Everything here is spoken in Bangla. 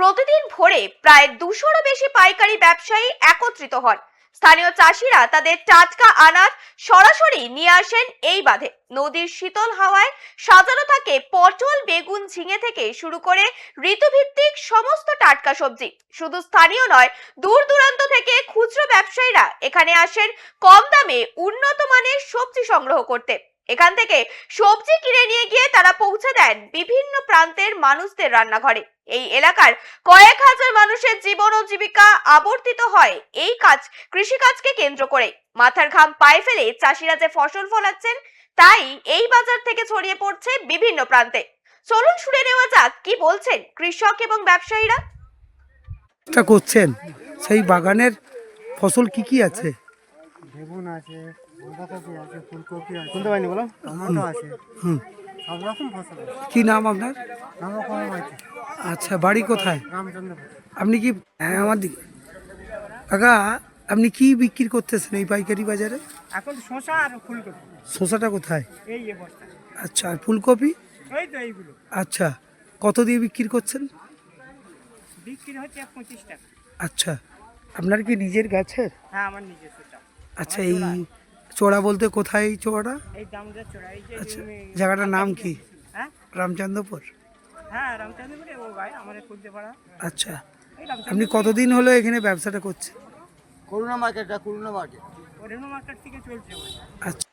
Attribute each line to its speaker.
Speaker 1: প্রতিদিন ভোরে প্রায় দুশোরও বেশি পাইকারি ব্যবসায়ী একত্রিত হন। স্থানীয় চাষিরা তাদের টাটকা আনাজ সরাসরি নিয়ে আসেন এই বাঁধে। নদীর শীতল হাওয়ায় সাজানো থাকে পটল, বেগুন, ঝিঙে থেকে শুরু করে ঋতুভিত্তিক সমস্ত টাটকা সবজি। শুধু স্থানীয় নয়, দূর দূরান্ত থেকে খুচরো ব্যবসায়ীরা এখানে আসেন কম দামে উন্নত মানের সবজি সংগ্রহ করতে। এখান থেকে সবজি কিনে নিয়ে গিয়ে তারা পৌঁছে দেন বিভিন্ন প্রান্তের মানুষদের রান্নাঘরে। এই এলাকার কয়েক হাজার মানুষের জীবন ও জীবিকা আবর্তিত হয়। এই কাজ, কৃষিকাজকে কেন্দ্র করে। মাথার ঘাম পায়ে ফেলে চাষিরা যে ফসল ফলাচ্ছেন, তাই এই বাজার থেকে ছড়িয়ে পড়ছে বিভিন্ন প্রান্তে। চলুন শুনে নেওয়া যাক কি বলছেন কৃষক এবং ব্যবসায়ীরা।
Speaker 2: করছেন। সেই বাগানের ফসল কি কি আছে?
Speaker 3: বেগুন আছে বাঁধাকপি আছে ফুলকপি আছে। শুনতে পাইনি বলো? টমেটো আছে।
Speaker 2: হুম।
Speaker 3: সব রকম ফসল আছে।
Speaker 2: কি নাম আপনার? আচ্ছা বাড়ি কোথায়?
Speaker 3: রামচন্দ্রপুর।
Speaker 2: আপনি কি হ্যাঁ আমার দিকে। কাকা আপনি কি বিক্রি করতেছেন এই পাইকারি বাজারে?
Speaker 3: এখন আর ফুলকপি।
Speaker 2: শসাটা কোথায়?
Speaker 3: এই যে বস্তা।
Speaker 2: আচ্ছা আর ফুলকপি?
Speaker 3: এই তো এইগুলো।
Speaker 2: আচ্ছা কত দিয়ে বিক্রি করছেন?
Speaker 3: বিক্রি হচ্ছে পঁচিশ টাকা।
Speaker 2: আচ্ছা আপনার কি নিজের গাছের?
Speaker 3: হ্যাঁ আমার চাপ
Speaker 2: আচ্ছা এই চোড়া বলতে কোথায় এই চোড়াটা
Speaker 3: এই দামটা চড়া এই যে
Speaker 2: আচ্ছা জায়গাটার নাম কি?
Speaker 3: হ্যাঁ?
Speaker 2: রামচন্দ্রপুর?
Speaker 3: হ্যাঁ রামচন্দ্রপুর ও ভাই আমাদের খুলতে পারা
Speaker 2: আচ্ছা আপনি কতদিন হলো এখানে ব্যবসাটা করছেন?
Speaker 4: করোনা মার্কেটটা করুণা মার্কেট।
Speaker 3: করোনা মার্কেট থেকে চলছে
Speaker 2: আচ্ছা।